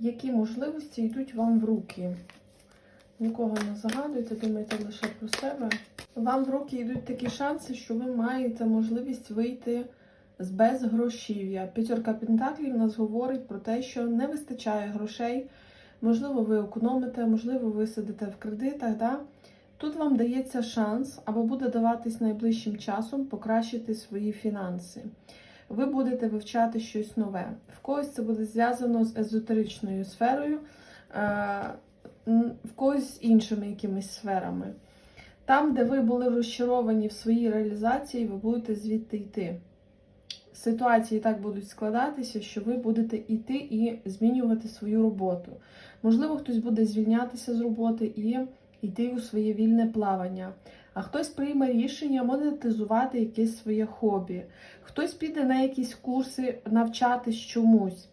які можливості йдуть вам в руки. Нікого не загадуйте, думайте лише про себе. Вам в руки йдуть такі шанси, що ви маєте можливість вийти з безгрошів'я. П'ятерка Пентаклів нас говорить про те, що не вистачає грошей. Можливо, ви економите, можливо, ви сидите в кредитах. Да? Тут вам дається шанс або буде даватись найближчим часом покращити свої фінанси. Ви будете вивчати щось нове. В когось це буде зв'язано з езотеричною сферою, е, в когось з іншими якимись сферами. Там, де ви були розчаровані в своїй реалізації, ви будете звідти йти. Ситуації так будуть складатися, що ви будете йти і змінювати свою роботу. Можливо, хтось буде звільнятися з роботи і йти у своє вільне плавання. А хтось прийме рішення монетизувати якесь своє хобі, хтось піде на якісь курси навчатись чомусь.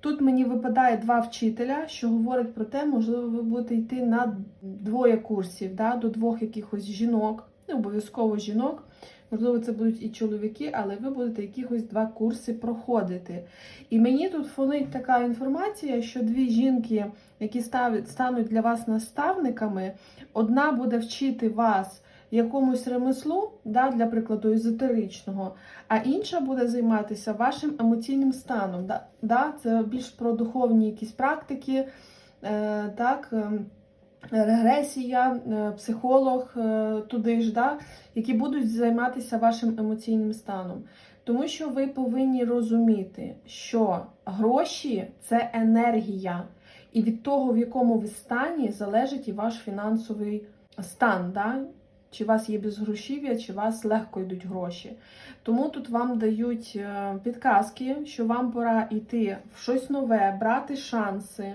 Тут мені випадає два вчителя, що говорять про те, можливо, ви будете йти на двоє курсів, да, до двох якихось жінок, не обов'язково жінок. Можливо, це будуть і чоловіки, але ви будете якихось два курси проходити. І мені тут фонить така інформація, що дві жінки, які стануть для вас наставниками, одна буде вчити вас якомусь ремеслу, да, для прикладу, езотеричного, а інша буде займатися вашим емоційним станом. Да, да, це більш про духовні якісь практики, е, так. Регресія, е, психолог е, туди ж, да, які будуть займатися вашим емоційним станом. Тому що ви повинні розуміти, що гроші це енергія, і від того, в якому ви стані, залежить і ваш фінансовий стан. Да? Чи у вас є безгрошів'я, чи у вас легко йдуть гроші. Тому тут вам дають е, підказки, що вам пора йти в щось нове, брати шанси.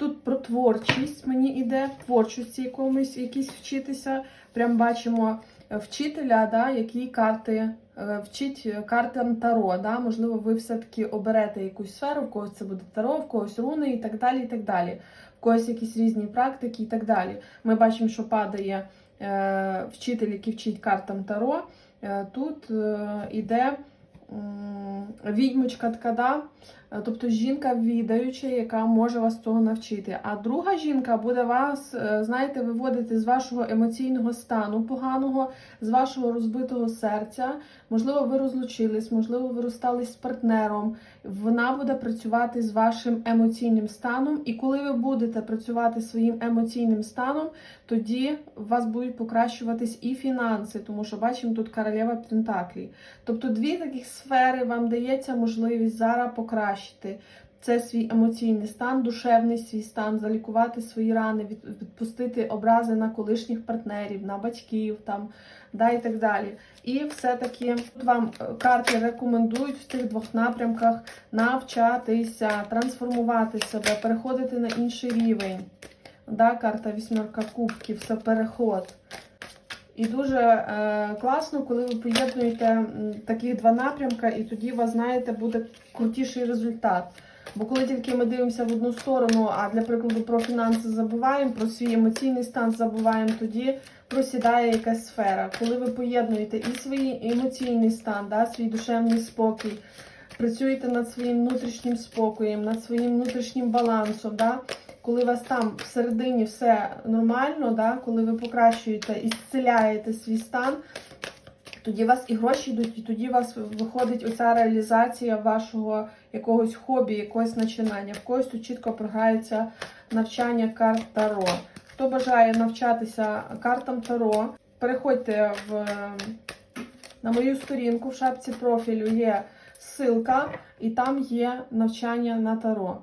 Тут про творчість мені йде, творчості якомусь якісь вчитися. Прям бачимо е, вчителя, да, які карти е, вчить картам Таро. Да? Можливо, ви все-таки оберете якусь сферу, в когось це буде Таро, в когось руни і так далі. і так далі. В когось якісь різні практики і так далі. Ми бачимо, що падає е, вчитель, який вчить картам Таро. Е, тут е, іде м, відьмочка ткада. Е, Тобто жінка відаюча, яка може вас цього навчити. А друга жінка буде вас, е, знаєте, виводити з вашого емоційного стану поганого, з вашого розбитого серця. Можливо, ви розлучились, можливо, ви розстались з партнером. Вона буде працювати з вашим емоційним станом. І коли ви будете працювати своїм емоційним станом, тоді у вас будуть покращуватись і фінанси, тому що бачимо тут королева Пентаклі. Тобто дві таких сфери вам дається можливість зараз покращити. Це свій емоційний стан, душевний свій стан, залікувати свої рани, відпустити образи на колишніх партнерів, на батьків там, да, і так далі. І все-таки вам е, карти рекомендують в цих двох напрямках навчатися, трансформувати себе, переходити на інший рівень. Да, карта вісьмерка кубків це переход. І дуже е, класно, коли ви поєднуєте таких два напрямка, і тоді у вас, знаєте, буде крутіший результат. Бо коли тільки ми дивимося в одну сторону, а для прикладу про фінанси забуваємо, про свій емоційний стан забуваємо, тоді просідає якась сфера. Коли ви поєднуєте і свій емоційний стан, да, свій душевний спокій, працюєте над своїм внутрішнім спокоєм, над своїм внутрішнім балансом, да, коли у вас там всередині все нормально, да, коли ви покращуєте і зціляєте свій стан, тоді у вас і гроші йдуть, і тоді у вас виходить оця реалізація вашого якогось хобі, якогось начинання. В когось тут чітко програється навчання карт Таро. Хто бажає навчатися картам Таро, переходьте в, на мою сторінку в шапці профілю є ссылка, і там є навчання на Таро.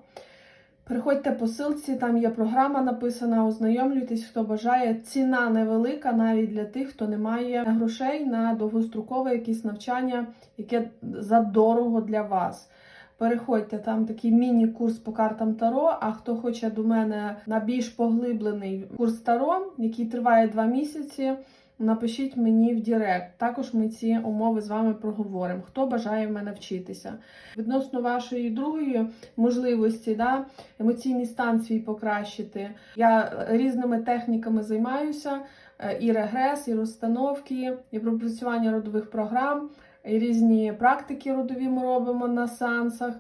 Переходьте по ссылці, там є програма написана, ознайомлюйтесь, хто бажає. Ціна невелика навіть для тих, хто не має грошей на довгострокове якесь навчання, яке задорого для вас. Переходьте, там такий міні-курс по картам Таро. А хто хоче до мене на більш поглиблений курс Таро, який триває два місяці, напишіть мені в Директ. Також ми ці умови з вами проговоримо. Хто бажає в мене вчитися. Відносно вашої другої можливості, да, емоційний стан свій покращити. Я різними техніками займаюся: е, і регрес, і розстановки, і пропрацювання родових програм, і різні практики родові ми робимо на сеансах.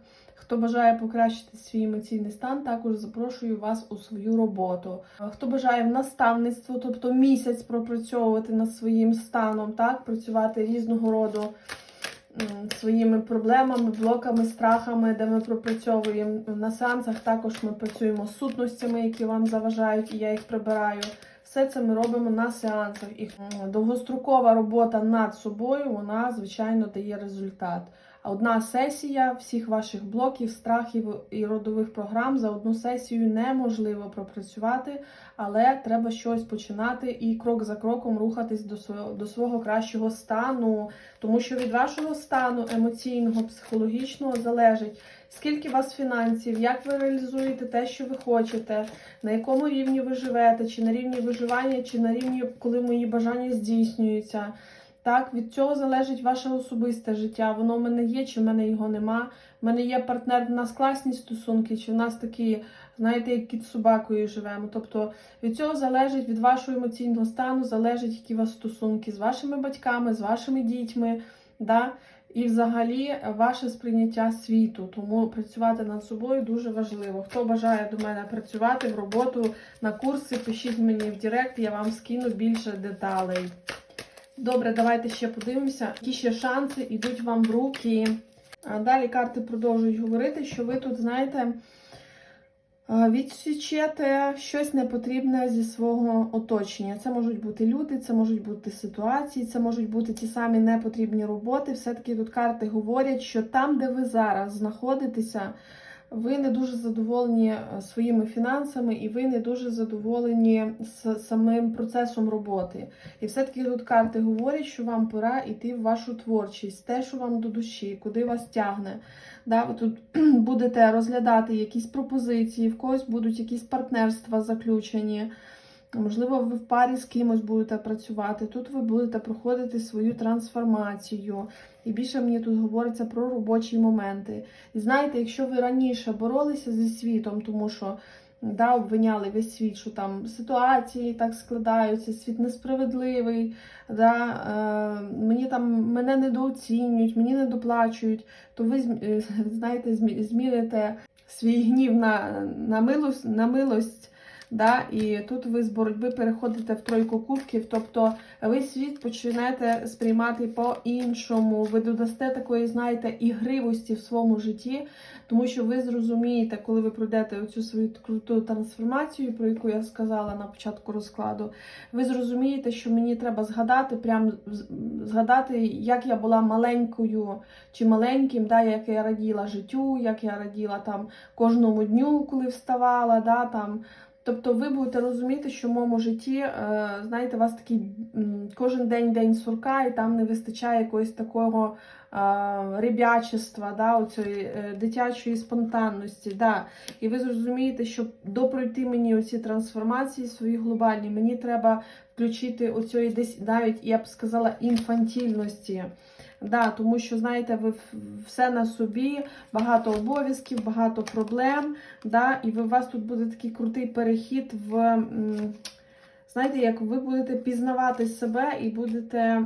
Хто бажає покращити свій емоційний стан, також запрошую вас у свою роботу. Хто бажає в наставництво, тобто місяць пропрацьовувати над своїм станом, так, працювати різного роду своїми проблемами, блоками, страхами, де ми пропрацьовуємо на сеансах. Також ми працюємо з сутностями, які вам заважають, і я їх прибираю. Все це ми робимо на сеансах. І довгострокова робота над собою, вона звичайно дає результат. Одна сесія всіх ваших блоків, страхів і родових програм за одну сесію неможливо пропрацювати, але треба щось починати і крок за кроком рухатись до свого, до свого кращого стану, тому що від вашого стану емоційного, психологічного залежить. Скільки у вас фінансів, як ви реалізуєте те, що ви хочете, на якому рівні ви живете, чи на рівні виживання, чи на рівні, коли мої бажання здійснюються. Так, від цього залежить ваше особисте життя. Воно в мене є, чи в мене його нема. В мене є партнер, в нас класні стосунки, чи в нас такі, знаєте, як кіт з собакою живемо. Тобто від цього залежить від вашого емоційного стану, залежить, які у вас стосунки з вашими батьками, з вашими дітьми. Да? І взагалі ваше сприйняття світу. Тому працювати над собою дуже важливо. Хто бажає до мене працювати в роботу на курси, пишіть мені в Директ, я вам скину більше деталей. Добре, давайте ще подивимося, які ще шанси йдуть вам в руки. Далі карти продовжують говорити, що ви тут, знаєте, відсічете щось непотрібне зі свого оточення. Це можуть бути люди, це можуть бути ситуації, це можуть бути ті самі непотрібні роботи. Все-таки тут карти говорять, що там, де ви зараз знаходитеся, ви не дуже задоволені е, своїми фінансами, і ви не дуже задоволені з самим процесом роботи. І все-таки тут карти говорять, що вам пора йти в вашу творчість, те, що вам до душі, куди вас тягне. Да, ви тут будете розглядати якісь пропозиції, в когось будуть якісь партнерства заключені. Можливо, ви в парі з кимось будете працювати. Тут ви будете проходити свою трансформацію. І більше мені тут говориться про робочі моменти. І знаєте, якщо ви раніше боролися зі світом, тому що да, обвиняли весь світ, що там ситуації так складаються, світ несправедливий, да, е, мені там мене недооцінюють, мені не доплачують, то ви е, знаєте, змі- зміните свій гнів на, на, милость, на милость. Да, і тут ви з боротьби переходите в тройку кубків, тобто ви світ почнете сприймати по-іншому. Ви додасте такої, знаєте, ігривості в своєму житті, тому що ви зрозумієте, коли ви пройдете оцю свою круту трансформацію, про яку я сказала на початку розкладу, ви зрозумієте, що мені треба згадати, прям згадати, як я була маленькою чи маленьким, да, як я раділа життю, як я раділа там кожному дню, коли вставала, да, там. Тобто ви будете розуміти, що в моєму житті, е, знаєте, у вас такий кожен день день сурка, і там не вистачає якогось такого е, ребячества, да, оцієї е, дитячої спонтанності. Да. І ви зрозумієте, що допройти мені оці трансформації свої глобальні, мені треба включити оцієї десь навіть, я б сказала, інфантільності. Да, тому що, знаєте, ви все на собі, багато обов'язків, багато проблем. Да, і у вас тут буде такий крутий перехід в. Знаєте, як ви будете пізнавати себе і будете.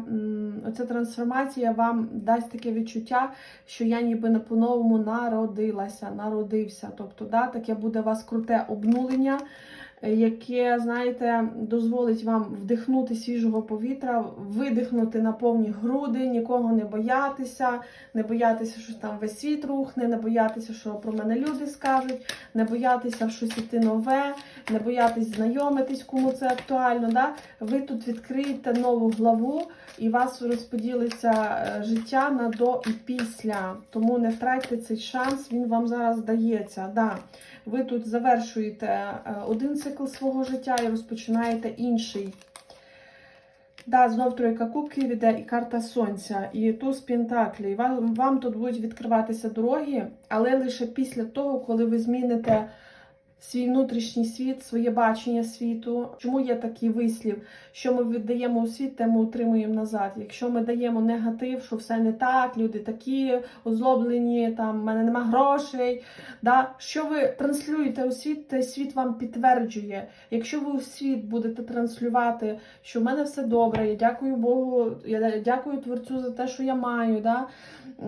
Оця трансформація вам дасть таке відчуття, що я ніби на по-новому народилася, народився. Тобто, да, таке буде у вас круте обнулення, яке, знаєте, дозволить вам вдихнути свіжого повітря, видихнути на повні груди, нікого не боятися, не боятися, що там весь світ рухне, не боятися, що про мене люди скажуть, не боятися щось іти нове, не боятись знайомитись, кому це актуально. Да? Ви тут відкриєте нову главу і вас розподілиться е, життя на до і після. Тому не втратьте цей шанс, він вам зараз дається. Да. Ви тут завершуєте е, один цикл свого життя і розпочинаєте інший. Да, знов тройка кубків іде і карта сонця, і туз пентаклів. Вам, вам тут будуть відкриватися дороги, але лише після того, коли ви зміните свій внутрішній світ, своє бачення світу. Чому є такий вислів, що ми віддаємо у світ, те ми отримуємо назад. Якщо ми даємо негатив, що все не так, люди такі озлоблені, там в мене нема грошей. Да? Що ви транслюєте у світ, той світ вам підтверджує. Якщо ви у світ будете транслювати, що в мене все добре, я дякую Богу, я дякую Творцю за те, що я маю, да?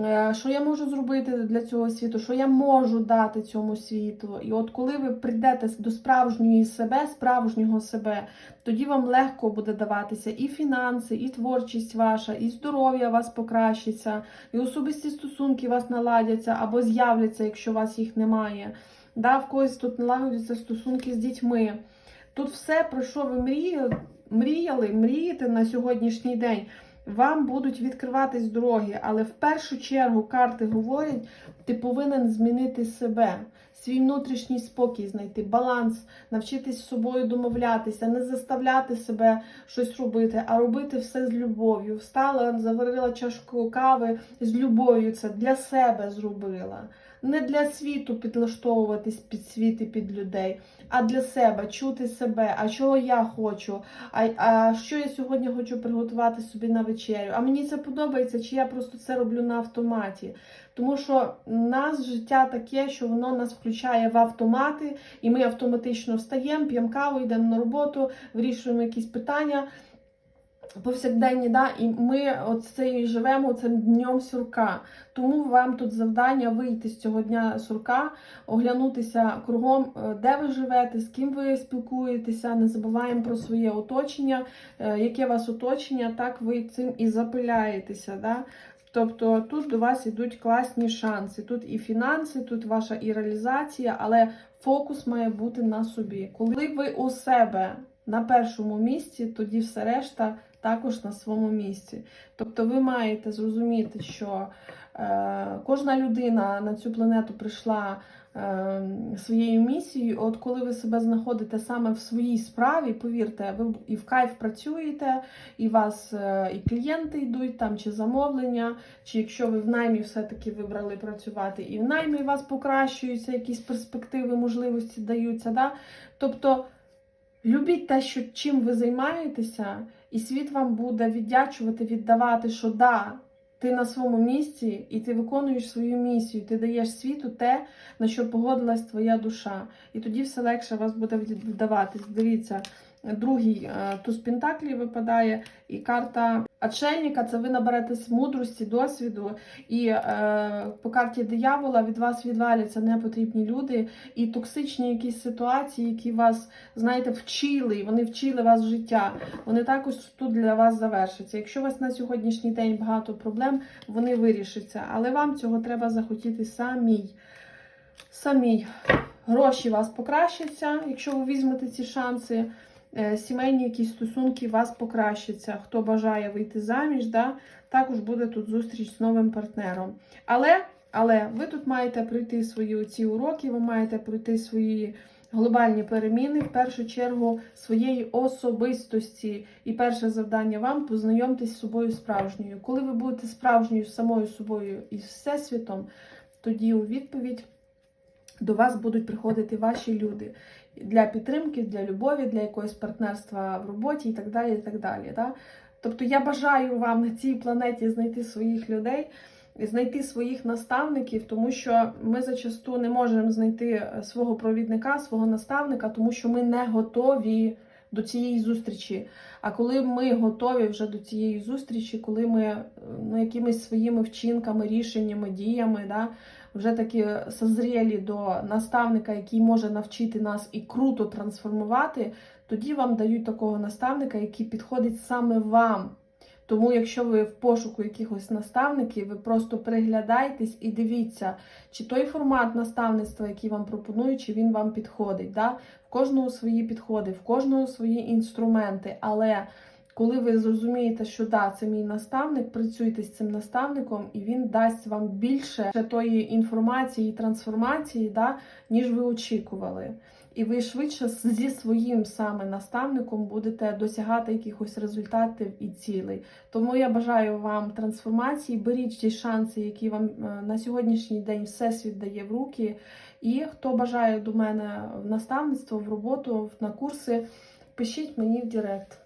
Е, що я можу зробити для цього світу, що я можу дати цьому світу. І от коли ви прийдете до справжньої себе, справжнього себе, тоді вам легко буде даватися і фінанси, і творчість ваша, і здоров'я вас покращиться, і особисті стосунки вас наладяться або з'являться, якщо у вас їх немає. Да, в когось тут налагодяться стосунки з дітьми. Тут все, про що ви мріяли, мріяли, мрієте на сьогоднішній день, вам будуть відкриватись дороги, але в першу чергу карти говорять, ти повинен змінити себе, свій внутрішній спокій знайти, баланс, навчитись з собою домовлятися, не заставляти себе щось робити, а робити все з любов'ю. Встала, заварила чашку кави з любов'ю. Це для себе зробила. Не для світу підлаштовуватись під світ і під людей, а для себе чути себе, а чого я хочу, а, а що я сьогодні хочу приготувати собі на вечерю. А мені це подобається, чи я просто це роблю на автоматі. Тому що нас життя таке, що воно нас включає в автомати, і ми автоматично встаємо, п'ємо каву, йдемо на роботу, вирішуємо якісь питання. Повсякденні, да, і ми і живемо цим днем сурка. Тому вам тут завдання вийти з цього дня сурка, оглянутися кругом, е, де ви живете, з ким ви спілкуєтеся. Не забуваємо про своє оточення, е, яке вас оточення, так ви цим і запиляєтеся. Да? Тобто тут до вас йдуть класні шанси. Тут і фінанси, тут ваша і реалізація, але фокус має бути на собі. Коли ви у себе на першому місці, тоді все решта також на своєму місці. Тобто ви маєте зрозуміти, що е, кожна людина на цю планету прийшла е, своєю місією. От коли ви себе знаходите саме в своїй справі, повірте, ви і в кайф працюєте, і вас е, і клієнти йдуть там, чи замовлення, чи якщо ви в наймі все-таки вибрали працювати, і в наймі вас покращуються, якісь перспективи, можливості даються. Да? Тобто любіть те, що чим ви займаєтеся, і світ вам буде віддячувати, віддавати, що да, ти на своєму місці і ти виконуєш свою місію, ти даєш світу те, на що погодилась твоя душа. І тоді все легше вас буде віддаватись. Дивіться, другий е, туз Пентаклі випадає, і карта Отшельника це ви наберетесь мудрості, досвіду, і е, по карті диявола від вас відваляться непотрібні люди і токсичні якісь ситуації, які вас, знаєте, вчили, вони вчили вас життя. Вони також тут для вас завершаться. Якщо у вас на сьогоднішній день багато проблем, вони вирішаться. Але вам цього треба захотіти самій. Самій. Гроші вас покращаться, якщо ви візьмете ці шанси. Е, сімейні якісь стосунки у вас покращаться. Хто бажає вийти заміж, да, також буде тут зустріч з новим партнером. Але але ви тут маєте пройти свої ці уроки, ви маєте пройти свої глобальні переміни, в першу чергу своєї особистості. І перше завдання вам познайомтесь з собою справжньою. Коли ви будете справжньою самою собою і всесвітом, тоді у відповідь до вас будуть приходити ваші люди для підтримки, для любові, для якогось партнерства в роботі і так далі. і так далі. Да? Тобто я бажаю вам на цій планеті знайти своїх людей, знайти своїх наставників, тому що ми зачасту не можемо знайти свого провідника, свого наставника, тому що ми не готові до цієї зустрічі. А коли ми готові вже до цієї зустрічі, коли ми е, ну, якимись своїми вчинками, рішеннями, діями, да, вже такі созрілі до наставника, який може навчити нас і круто трансформувати, тоді вам дають такого наставника, який підходить саме вам. Тому, якщо ви в пошуку якихось наставників, ви просто приглядайтесь і дивіться, чи той формат наставництва, який вам пропонують, чи він вам підходить. Да? В кожного свої підходи, в кожного свої інструменти. Але коли ви зрозумієте, що да, це мій наставник, працюйте з цим наставником, і він дасть вам більше тої інформації і трансформації, да, ніж ви очікували. І ви швидше зі своїм саме наставником будете досягати якихось результатів і цілей. Тому я бажаю вам трансформації. Беріть ті шанси, які вам е, на сьогоднішній день всесвіт дає в руки. І хто бажає до мене в наставництво, в роботу, на курси, пишіть мені в Директ.